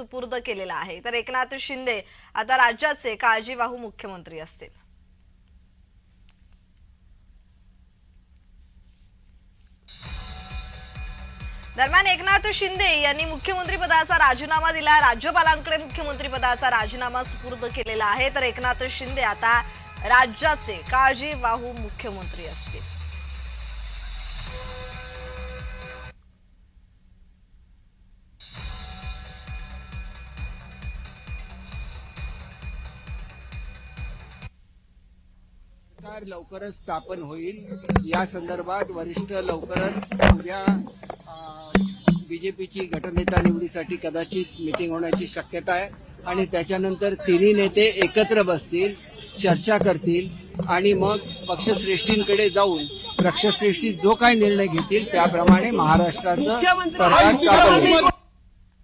सुपूर्द केलेला आहे. तर एकनाथ शिंदे आता राज्याचे काळजीवाहू मुख्यमंत्री असतील. दरम्यान एकनाथ शिंदे यांनी मुख्यमंत्री पदाचा राजीनामा दिला. राज्यपालांकडे मुख्यमंत्री पदाचा राजीनामा सुपूर्द केलेला आहे. तर एकनाथ शिंदे आता राज्याचे काळजीवाहू मुख्यमंत्री असतील. सरकार लवकरच स्थापन होईल. या संदर्भात वरिष्ठ लवकरच उद्या बीजेपीची गटनेता निवडीसाठी कदाचित मिटिंग होण्याची शक्यता आहे. आणि त्याच्यानंतर तिन्ही नेते एकत्र बसतील चर्चा करतील आणि मग पक्षश्रेष्ठींकडे जाऊन पक्षश्रेष्ठी जो काही निर्णय घेतील त्याप्रमाणे महाराष्ट्राचं सरकार स्थापन होईल.